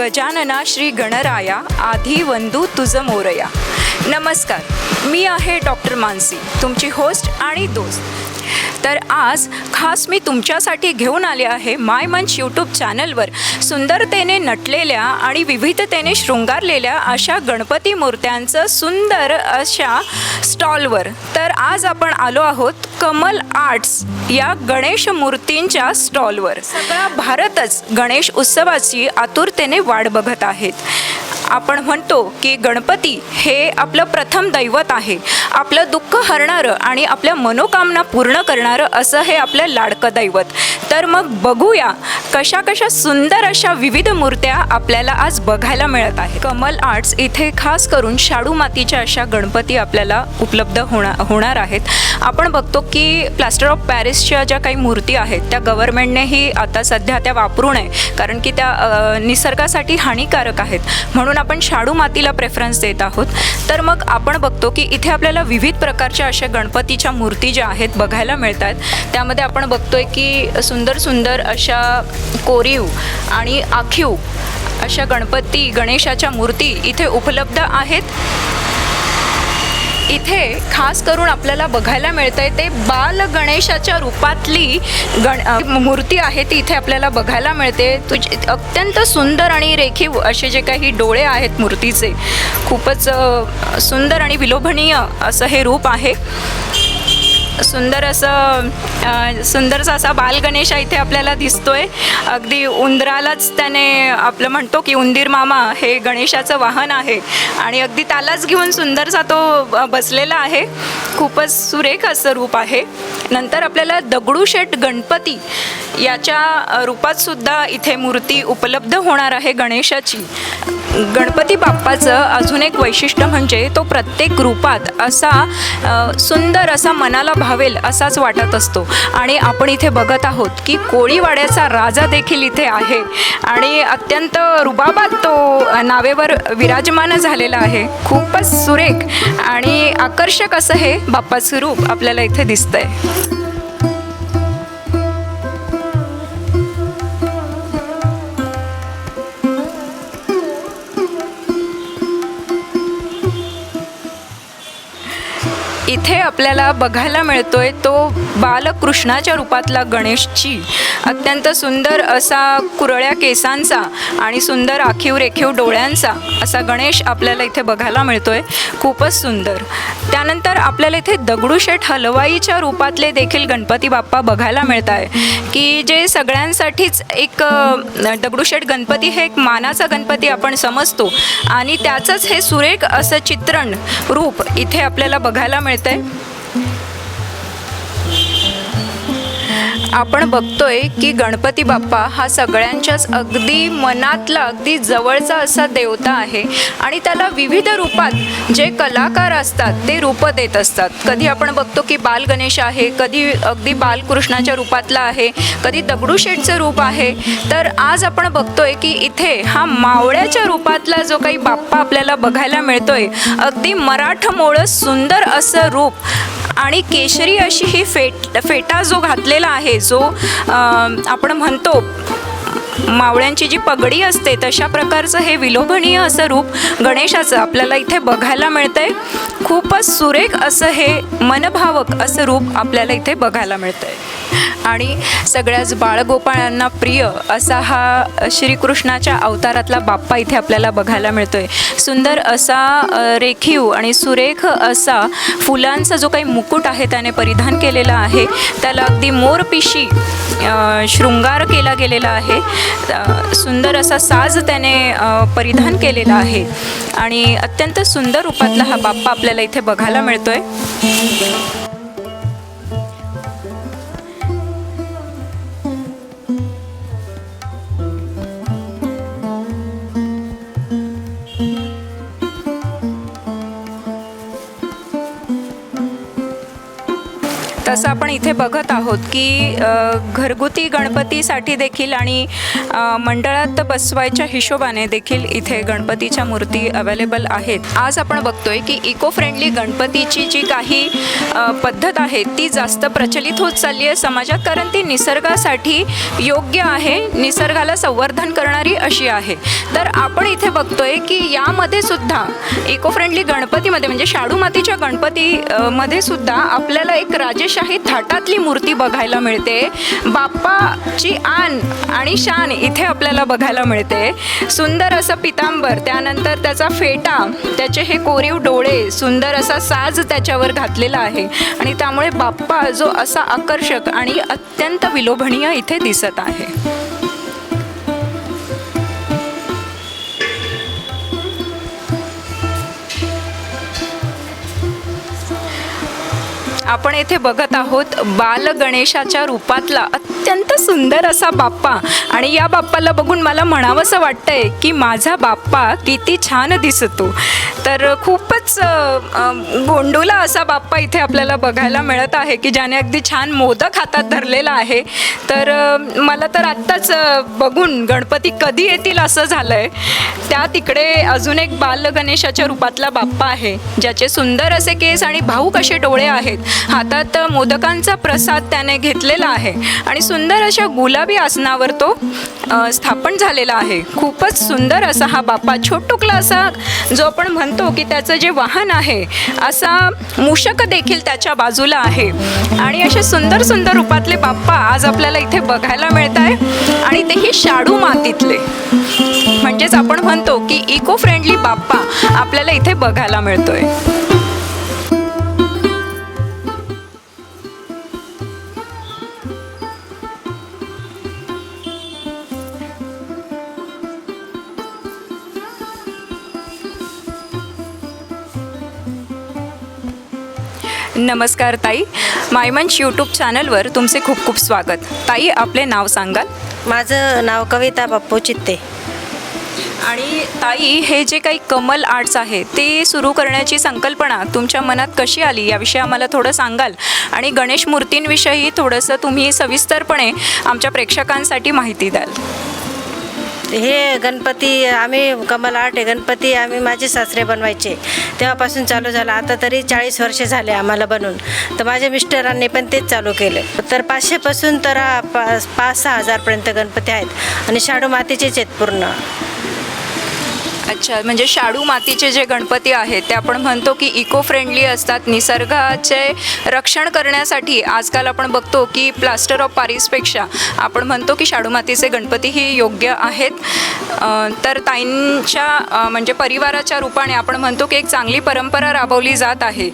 गजानना श्री गणराया आधी वंदू तुझ मोरया. नमस्कार मी आहे डॉक्टर मानसी तुमची होस्ट आणि दोस्त. तर आज खास मी तुमच्यासाठी घेऊन आले आहे माय मंच यूट्यूब चॅनलवर. सुंदरतेने नटलेल्या आणि विविधतेने शृंगारलेल्या अशा गणपती मूर्त्यांचं सुंदर अशा स्टॉलवर. तर आज आपण आलो आहोत कमल आर्ट्स या गणेश मूर्तींच्या स्टॉलवर. सगळा भारतच गणेश उत्सवाची आतुरतेने वाट बघत आहेत. आपण म्हणतो की गणपती हे आपलं प्रथम दैवत आहे. आपलं दुःख हरणारं आणि आपल्या मनोकामना पूर्ण करणारं असं हे आपलं लाडकं दैवत. तर मग बघूया कशा कशा सुंदर अशा विविध मूर्त्या आपल्याला आज बघायला मिळत आहे कमल आर्ट्स इथे खास करून शाडू मातीच्या अशा गणपती आपल्याला उपलब्ध होणार होणार आहेत. आपण बघतो की प्लास्टर ऑफ पॅरिसच्या ज्या काही मूर्ती आहेत त्या गव्हर्नमेंटनेही आता सध्या त्या वापरू नये. कारण की त्या निसर्गासाठी हानिकारक आहेत. म्हणून आपण शाडू मातीला प्रेफरन्स देत आहोत. तर मग आपण बघतो की इथे आपल्याला विविध प्रकारच्या अशा गणपतीच्या मूर्ती ज्या आहेत बघायला मिळत आहेत त्यामध्ये आपण बघतोय की सुंदर सुंदर अशा कोरीव आणि आखीव अशा गणपती गणेशाच्या मूर्ती इथे उपलब्ध आहेत. इथे खास करून आपल्याला बघायला मिळतंय ते बाल गणेशाच्या रूपातली गण मूर्ती आहे ती इथे आपल्याला बघायला मिळते. तुझे अत्यंत सुंदर आणि रेखीव असे जे काही डोळे आहेत मूर्तीचे खूपच सुंदर आणि विलोभनीय असं हे रूप आहे. सुंदर असं सुंदरसा असा बालगणेशा इथे आपल्याला दिसतोय. अगदी उंदरालाच त्याने आपलं म्हणतो की उंदीर मामा हे गणेशाचं वाहन आहे. आणि अगदी त्यालाच घेऊन सुंदरसा तो बसलेला आहे. खूपच सुरेख असं रूप आहे. नंतर आपल्याला दगडूशेठ गणपती याच्या रूपात सुद्धा इथे मूर्ती उपलब्ध होणार आहे गणेशाची. गणपती बाप्पाचं अजून एक वैशिष्ट्य म्हणजे तो प्रत्येक रूपात असा सुंदर असा मनाला भावेल असाच वाटत असतो. आणि आपण इथे बघत आहोत की कोळीवाड्याचा राजा देखील इथे आहे. आणि अत्यंत रुबाबात तो नावेवर विराजमान झालेला आहे. खूपच सुरेख आणि आकर्षक असं हे बाप्पाचं रूप आपल्याला इथे दिसतंय. इथे आपल्याला बघायला मिळतोय तो बालकृष्णाच्या रूपातला गणेशची अत्यंत सुंदर असा कुरळ्या केसांचा आणि सुंदर आखीव रेखीव डोळ्यांचा असा गणेश आपल्याला इथे बघायला मिळतोय. खूपच सुंदर. त्यानंतर आपल्याला इथे दगडूशेठ हलवाईच्या रूपातले देखील गणपती बाप्पा बघायला मिळत आहे की जे सगळ्यांसाठीच एक दगडूशेठ गणपती हे एक मानाचा गणपती आपण समजतो. आणि त्याचंच हे सुरेख असं चित्रण रूप इथे आपल्याला बघायला मिळतंय. आपण बघतोय की गणपती बाप्पा हा सगळ्यांच्याच अगदी मनातला अगदी जवळचा असा देवता आहे. आणि त्याला विविध रूपात जे कलाकार असतात ते रूपं देत असतात. कधी आपण बघतो की बाल गणेश आहे कधी अगदी बालकृष्णाच्या रूपातला आहे कधी दगडूशेठचं रूप आहे. तर आज आपण बघतोय की इथे हा मावळ्याच्या रूपातला जो काही बाप्पा आपल्याला बघायला मिळतोय अगदी मराठमोळं सुंदर असं रूप आणि केशरी अशी ही फेट फेटा जो घातलेला आहे जो आपण म्हणतो मावळ्यांची जी पगडी असते तशा प्रकारचं हे विलोभनीय असं रूप गणेशाचं आपल्याला इथे बघायला मिळतंय. खूपच सुरेख असं हे मनभावक असं रूप आपल्याला इथे बघायला मिळतंय. आणि सगळ्याच बाळगोपाळांना प्रिय असा हा श्रीकृष्णाच्या अवतारातला बाप्पा इथे आपल्याला बघायला मिळतोय. सुंदर असा रेखीव आणि सुरेख असा फुलांचा जो काही मुकुट आहे त्याने परिधान केलेला आहे. त्याला अगदी मोरपिशी शृंगार केला गेलेला आहे. सुंदर असा साज त्याने परिधान केलेला आहे. आणि अत्यंत सुंदर रूपातला हा बाप्पा आपल्याला इथे बघायला मिळतोय. Thank you. तसं आपण इथे बघत आहोत की घरगुती गणपतीसाठी देखील आणि मंडळात बसवायच्या हिशोबाने देखील इथे गणपतीच्या मूर्ती अवेलेबल आहेत. आज आपण बघतोय की इको फ्रेंडली गणपतीची जी काही पद्धत आहे ती जास्त प्रचलित होत चालली आहे समाजात कारण ती निसर्गासाठी योग्य आहे निसर्गाला संवर्धन करणारी अशी आहे. तर आपण इथे बघतोय की यामध्ये सुद्धा इको फ्रेंडली गणपतीमध्ये म्हणजे शाडू मातीच्या गणपती मध्ये सुद्धा आपल्याला एक लोकशाही थाटातली मूर्ती बघायला मिळते. बाप्पाची आन आणि शान इथे आपल्याला बघायला मिळते. सुंदर असं पितांबर त्यानंतर त्याचा फेटा त्याचे हे कोरीव डोळे सुंदर असा साज त्याच्यावर घातलेला आहे. आणि त्यामुळे बाप्पा जो असा आकर्षक आणि अत्यंत विलोभनीय इथे दिसत आहे. आपण येथे बघत आहोत बाल गणेशाच्या रूपातला अत्यंत सुंदर असा बाप्पा. आणि या बाप्पाला बघून मला म्हणावंसं वाटतंय की माझा बाप्पा किती छान दिसतो. तर खूपच गोंडूला असा बाप्पा इथे आपल्याला बघायला मिळत आहे की ज्याने अगदी छान मोदक हातात धरलेला आहे. तर मला तर आत्ताच बघून गणपती कधी येतील असं झालंय. त्या तिकडे अजून एक बाल गणेशाच्या रूपातला बाप्पा आहे ज्याचे सुंदर असे केस आणि भाऊक असे डोळे आहेत. हातात मोदकांचा प्रसाद त्याने घेतलेला आहे. आणि सुंदर अशा गुलाबी आसनावर तो स्थापन झालेला आहे. खूपच सुंदर असा हा बाप्पा छोटुकला असा जो आपण म्हणतो की त्याचं जे वाहन आहे असा मूषक देखील त्याच्या बाजूला आहे. आणि असे सुंदर सुंदर रूपातले बाप्पा आज आपल्याला इथे बघायला मिळत आहे. आणि तेही शाडू मातीतले. म्हणजेच आपण म्हणतो की इको फ्रेंडली बाप्पा आपल्याला इथे बघायला मिळतोय. नमस्कार ताई. मायमंच यूट्यूब चॅनलवर तुमचे खूप खूप स्वागत. ताई आपले नाव सांगाल? माझं नाव कविता बाप्पू चित्ते. आणि ताई हे जे काही कमल आर्ट्स आहे ते सुरू करण्याची संकल्पना तुमच्या मनात कशी आली? याविषयी आम्हाला थोडं सांगाल. आणि गणेश मूर्तींविषयी थोडंसं तुम्ही सविस्तरपणे आमच्या प्रेक्षकांसाठी माहिती द्याल. हे गणपती आम्ही कमल आर्ट हे गणपती आम्ही माझे सासरे बनवायचे. तेव्हापासून चालू झालं. आता तरी चाळीस वर्षे झाले आम्हाला बनवून तर माझ्या मिस्टरांनी पण तेच चालू केले. तर पाचशेपासून तर पा पाच सहा हजारपर्यंत गणपती आहेत. आणि शाडू मातीचेच आहेत पूर्ण. अच्छा म्हणजे शाडू मातीचे जे गणपती आहेत ते आपण म्हणतो की इको फ्रेंडली असतात. निसर्गाचे रक्षण करण्यासाठी आजकाल आपण बघतो की प्लास्टर ऑफ पॅरिसपेक्षा आपण म्हणतो की शाडू मातीचे गणपती ही योग्य आहेत. तर ताईंच्या म्हणजे परिवाराच्या रूपाने आपण म्हणतो की एक चांगली परंपरा राबवली जात आहे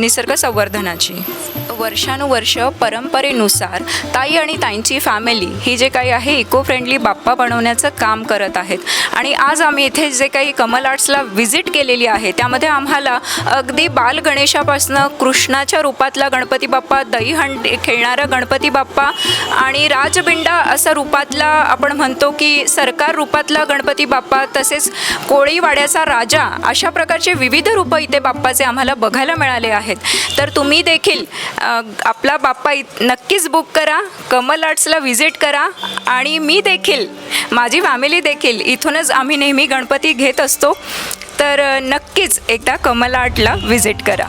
निसर्ग संवर्धनाची. वर्षानुवर्ष परंपरेनुसार ताई आणि ताईंची फॅमिली ही जे काही आहे इको फ्रेंडली बाप्पा बनवण्याचं काम करत आहेत. आणि आज आम्ही इथे जे काही कमल आर्ट्सला व्हिजिट केलेली आहे त्यामध्ये आम्हाला अगदी बाल गणेशापासनं कृष्णाच्या रूपातला गणपती बाप्पा दहीहंडी खेळणारा गणपती बाप्पा आणि राजबिंडा असा रूपातला आपण म्हणतो की सरकार रूपातला गणपती बाप्पा तसेच कोळीवाड्याचा राजा अशा प्रकारचे विविध रूपं इथे बाप्पाचे आम्हाला बघायला मिळाले आहेत. तर तुम्ही देखील आपला बाप्पा नक्कीच बुक करा कमल आर्ट्सला व्हिजिट करा आणि मी देखील माझी फॅमिली देखील इथूनच आम्ही नेहमी गणपती घेत असतो तर नक्कीच एकदा कमल आर्टला व्हिजिट करा.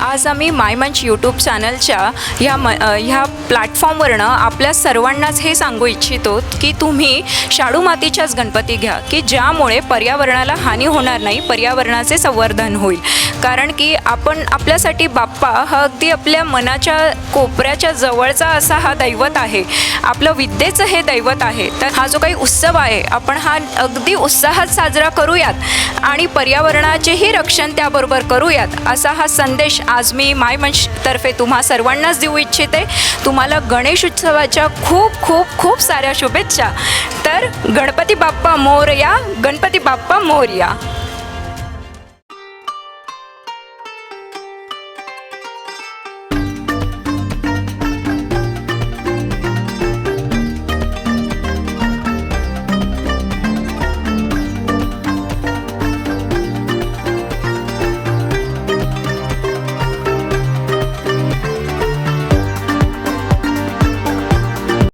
आज आम्ही माय मंच यूट्यूब चॅनलच्या ह्या म ह्या प्लॅटफॉर्मवरनं आपल्या सर्वांनाच हे सांगू इच्छितो की तुम्ही शाडू मातीच्याच गणपती घ्या की ज्यामुळे पर्यावरणाला हानी होणार नाही पर्यावरणाचे संवर्धन होईल. कारण की आपण आपल्यासाठी बाप्पा हा अगदी आपल्या मनाच्या कोपऱ्याच्या जवळचा असा हा दैवत आहे. आपलं विद्येचं हे दैवत आहे. तर हा जो काही उत्सव आहे आपण हा अगदी उत्साहात साजरा करूयात आणि पर्यावरणाचेही रक्षण त्याबरोबर करूयात असा हा संदेश आज मी माय मंचतर्फे तुम्हा सर्वांनाच देऊ इच्छिते. तुम्हाला गणेश उत्सवाच्या खूप खूप खूप साऱ्या शुभेच्छा. तर गणपती बाप्पा मोरया गणपती बाप्पा मोरया.